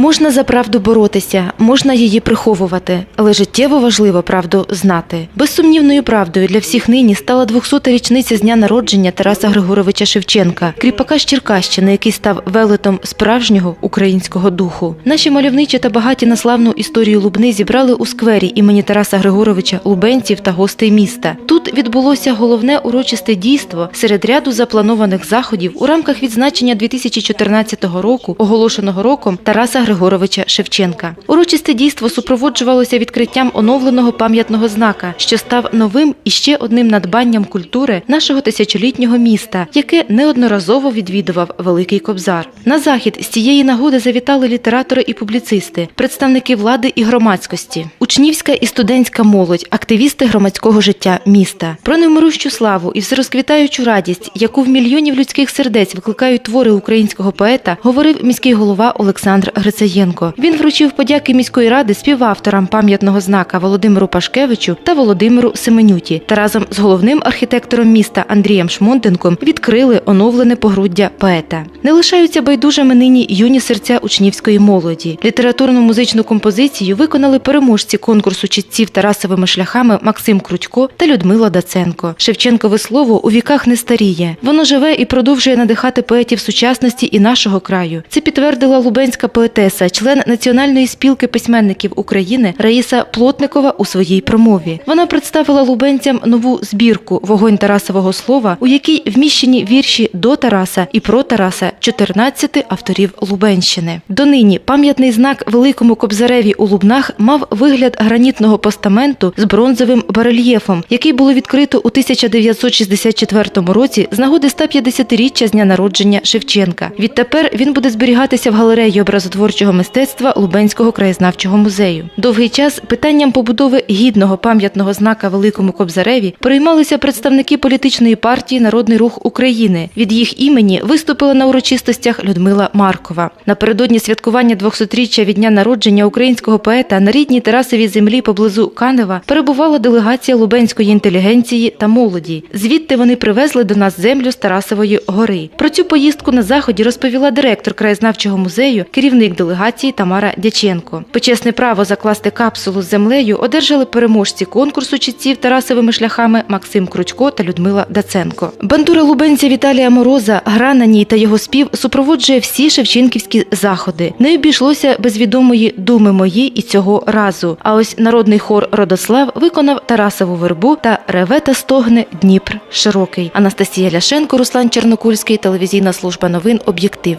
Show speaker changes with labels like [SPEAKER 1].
[SPEAKER 1] Можна за правду боротися, можна її приховувати, але життєво важливо правду знати. Безсумнівною правдою для всіх нині стала 200-та річниця з дня народження Тараса Григоровича Шевченка, кріпака з Черкащини, який став велетом справжнього українського духу. Наші мальовничі та багаті на славну історію Лубни зібрали у сквері імені Тараса Григоровича лубенців та гостей міста. Тут відбулося головне урочисте дійство серед ряду запланованих заходів у рамках відзначення 2014 року, оголошеного роком Тараса Григоровича Шевченка. Урочисте дійство супроводжувалося відкриттям оновленого пам'ятного знака, що став новим і ще одним надбанням культури нашого тисячолітнього міста, яке неодноразово відвідував Великий Кобзар. На захід з цієї нагоди завітали літератори і публіцисти, представники влади і громадськості, учнівська і студентська молодь, активісти громадського життя міста. Про невмирущу славу і всерозквітаючу радість, яку в мільйонів людських сердець викликають твори українського поета, говорив міський голова Олександр Грицаєнко. Він вручив подяки міської ради співавторам пам'ятного знака Володимиру Пашкевичу та Володимиру Семенюті та разом з головним архітектором міста Андрієм Шмонденком відкрили оновлене погруддя поета. Не лишаються байдужими нині юні серця учнівської молоді. Літературну музичну композицію виконали переможці конкурсу читців Тарасовими шляхами Максим Крутько та Людмила Даценко. Шевченкове слово у віках не старіє. Воно живе і продовжує надихати поетів сучасності і нашого краю. Це підтвердила лубенська поетеса, член Національної спілки письменників України Раїса Плотникова у своїй промові. Вона представила лубенцям нову збірку Вогонь Тарасового слова, у якій вміщені вірші до Тараса і про Тараса 14 авторів Лубенщини. Донині пам'ятний знак Великому Кобзареві у Лубнах мав вигляд гранітного постаменту з бронзовим барельєфом, який було відкрито у 1964 році з нагоди 150-річчя з дня народження Шевченка. Відтепер він буде зберігатися в галереї образотворчого мистецтва Лубенського краєзнавчого музею. Довгий час питанням побудови гідного пам'ятного знака Великому Кобзареві переймалися представники політичної партії Народний рух України. Від їх імені виступила на урочистостях Людмила Маркова. Напередодні святкування 200-річчя від дня народження українського поета на рідній Тарасовій землі поблизу Канева перебувала делегація лубенської інтелігенції та молоді. Звідти вони привезли до нас землю з Тарасової гори. Про цю поїздку на заході розповіла директор краєзнавчого музею, керівник делегації Тамара Дяченко. Почесне право закласти капсулу з землею одержали переможці конкурсу читців Тарасовими шляхами Максим Кручко та Людмила Даценко. Бандура лубенця Віталія Мороза, гра на ній та його спів супроводжує всі шевченківські заходи. Не обійшлося без відомої думи мої і цього разу. А ось народний хор Родослав виконав Тарасову вербу та реве та стогне Дніпр широкий. Анастасія Ляшенко, Руслан Чернокульський, телевізійна служба новин Об'єктив.